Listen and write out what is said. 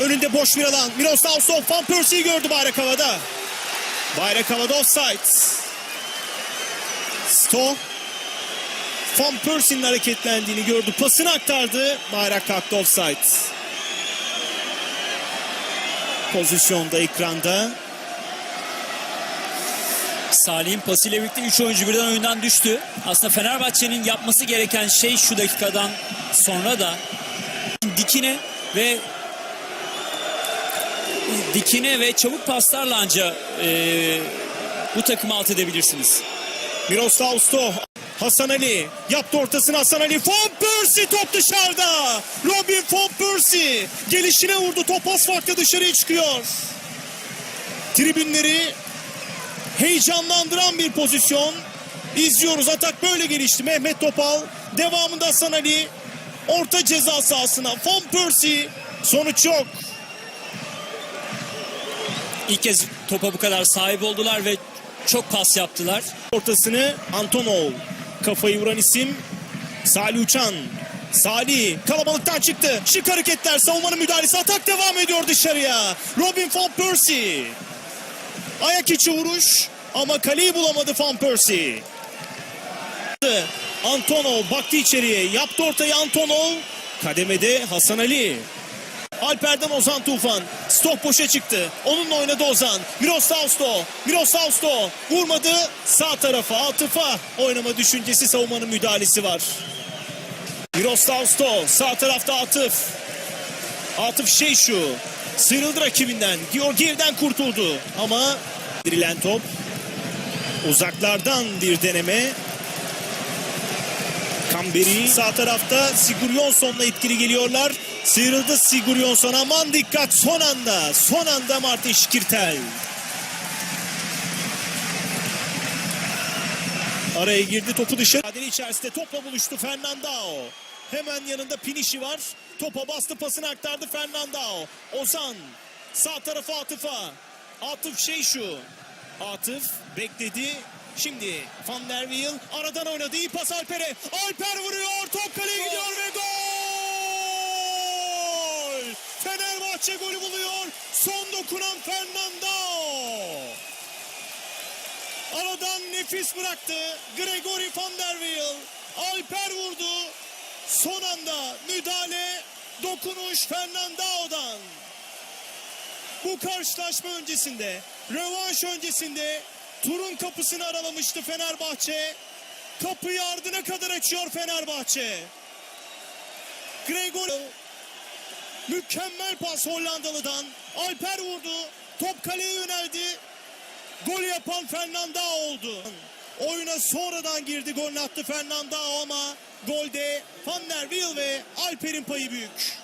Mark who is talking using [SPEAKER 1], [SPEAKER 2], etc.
[SPEAKER 1] Önünde boş bir alan. Miroslav Stoh Van Persie'yi gördü bayrak havada. Bayrak havada offside. Stoh Van Persie'nin hareketlendiğini gördü. Pasını aktardı. Bayrak kalktı offside. Pozisyonda ekranda.
[SPEAKER 2] Salih'in pasıyla birlikte 3 oyuncu birden oyundan düştü. Aslında Fenerbahçe'nin yapması gereken şey şu dakikadan sonra da dikine ve dikine ve çabuk paslarla anca e, bu takımı alt edebilirsiniz.
[SPEAKER 1] Miroslav Stoh. Hasan Ali yaptı ortasını Hasan Ali. Van Persie top dışarıda. Robin Van Persie gelişine vurdu. Top az farkla dışarıya çıkıyor. Tribünleri heyecanlandıran bir pozisyon. İzliyoruz. Atak böyle gelişti. Mehmet Topal. Devamında Hasan Ali. Orta ceza sahasına. Van Persie. Sonuç yok.
[SPEAKER 2] İlk kez topa bu kadar sahip oldular ve çok pas yaptılar.
[SPEAKER 1] Ortasını Antonov. Kafayı vuran isim Salih Uçan. Salih kalabalıktan çıktı. Şık hareketler savunmanın müdahalesi. Atak devam ediyor dışarıya. Robin Van Persie. Ayak içi vuruş ama kaleyi bulamadı Van Persie. Antonov baktı içeriye. Yaptı ortayı Antonov. Kademede Hasan Ali. Alper'den Ozan Tufan. Stok boşa çıktı. Onunla oynadı Ozan. Miroslav Sto. Miroslav Sto. Vurmadı. Sağ tarafa. Atıfa. Oynama düşüncesi savunmanın müdahalesi var. Miroslav Sto. Sağ tarafta Atıf. Atıf şey şu. Sıyrıldı rakibinden. Georgiev'den kurtuldu. Ama dirilen top. Uzaklardan bir deneme. Kamberi sağ tarafta Sigurjonson'la etkili geliyorlar. Sıyrıldı Sigurjonsson aman dikkat son anda. Son anda Martin Şikirtel. Araya girdi topu dışarı. Adeli içerisinde topla buluştu Fernandao. Hemen yanında Pinişi var. Topa bastı pasını aktardı Fernandao. Ozan sağ tarafa Atıf'a. Atıf şey şu. Atıf bekledi. Şimdi Van der Wiel aradan oynadı. İyi pas Alper'e. Alper vuruyor. Top kaleye gidiyor ve gol! Fenerbahçe golü buluyor. Son dokunan Fernandao. Aradan nefis bıraktı. Gregory Van der Wiel. Alper vurdu. Son anda müdahale dokunuş Fernandao'dan. Bu karşılaşma öncesinde, rövanş öncesinde turun kapısını aralamıştı Fenerbahçe. Kapıyı ardına kadar açıyor Fenerbahçe. Gregory mükemmel pas Hollandalı'dan. Alper vurdu. Top kaleye yöneldi. Gol yapan Fernandao oldu. Oyuna sonradan girdi golünü attı Fernandao ama golde Van der Wiel ve Alper'in payı büyük.